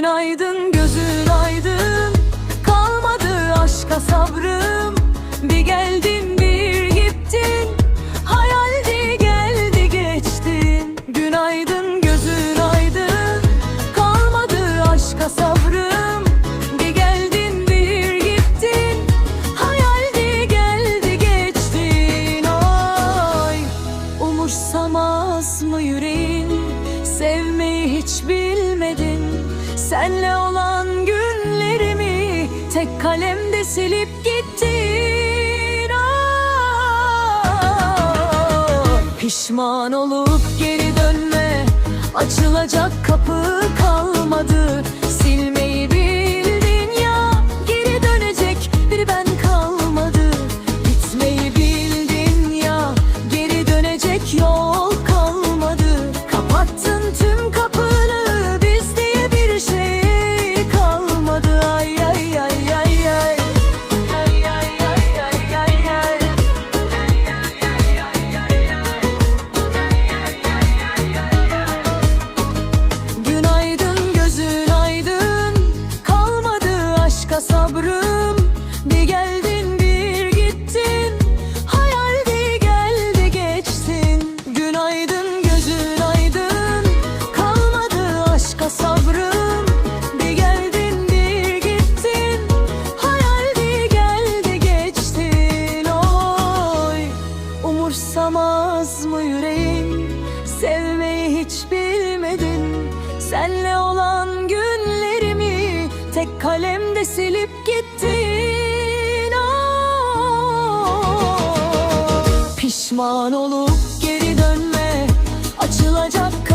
Günaydın gözün aydın. Kalmadı aşka sabrım. Bir geldin bir gittin. Hayaldi geldi geçtin. Günaydın gözün aydın. Kalmadı aşka sabrım. Bir geldin bir gittin. Hayaldi geldi geçtin. Ay umursamaz mı yüreğin? Sevmeyi hiç bil. Senle olan günlerimi tek kalemde silip gittin. Ah, Pişman olup geri dönme. Açılacak kapı kalmadı. Sabrım. Bir geldin bir gittin. Hayaldi geldi geçtin. Günaydın gözün aydın. Kalmadı aşka sabrım. Bir geldin bir gittin. Hayaldi geldi geçtin. Oy Umursamaz mı yüreğim? Sevmeyi hiç bilmedin. Senle olan kalemde silip gittin oh. Pişman olup geri dönme açılacak